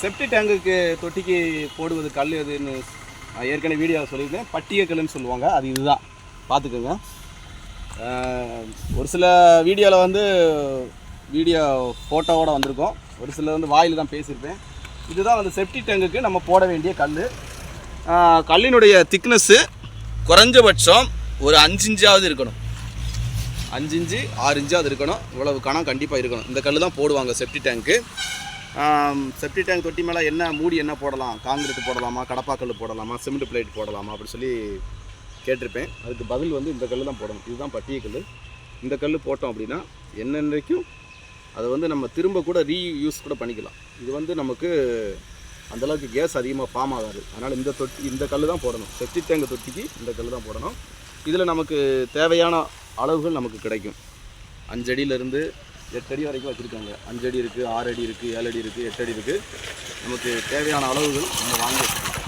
செப்டி டேங்குக்கு தொட்டிக்கு போடுவது கல் எதுன்னு ஏற்கனவே வீடியோ சொல்லியிருந்தேன். பட்டிய கல்லுன்னு சொல்லுவாங்க. அது இதுதான். பார்த்துக்கோங்க. ஒரு சில வீடியோவில் வந்து வீடியோ ஃபோட்டோவோடு வந்திருக்கும். ஒரு சிலர் வந்து வாயில் தான் பேசியிருப்பேன். இதுதான் வந்து செப்டி டேங்குக்கு நம்ம போட வேண்டிய கல் கல்லினுடைய திக்னஸ்ஸு குறைஞ்சபட்சம் ஒரு அஞ்சு இஞ்சாவது இருக்கணும். அஞ்சு இஞ்சு ஆறு இஞ்சாவது இருக்கணும். இவ்வளவு கணம் கண்டிப்பாக இருக்கணும். இந்த கல் தான் போடுவாங்க செப்டி டேங்க்கு செப்டி டேங்க் தொட்டி மேலே என்ன மூடி என்ன போடலாம்? காங்கிரீட் போடலாமா? கடப்பாக்கல் போடலாமா? சிமெண்ட் பிளேட் போடலாமா? அப்படின்னு சொல்லி கேட்டிருப்பேன். அதுக்கு பதில் வந்து இந்த கல் தான் போடணும். இதுதான் பட்டிய கல் இந்த கல் போட்டோம் அப்படின்னா என்னென்னைக்கும் அதை வந்து நம்ம திரும்ப கூட ரீயூஸ் கூட பண்ணிக்கலாம். இது வந்து நமக்கு அந்தளவுக்கு கேஸ் அதிகமாக ஃபார்ம் ஆகாது. அதனால் இந்த தொட்டி இந்த கல் தான் போடணும். செப்டி டேங்க் தொட்டிக்கு இந்த கல் தான் போடணும். இதில் நமக்கு தேவையான அளவுகள் நமக்கு கிடைக்கும். அஞ்சடியிலேருந்து எட்டடி எட்டு அடி வரைக்கும் வச்சுருக்காங்க. அஞ்சு அடி இருக்குது ஆறு அடி இருக்குது ஏழு அடி இருக்குது எட்டு அடி இருக்குது நமக்கு தேவையான அளவுகள் நம்ம வாங்கி வச்சுருக்கோம்.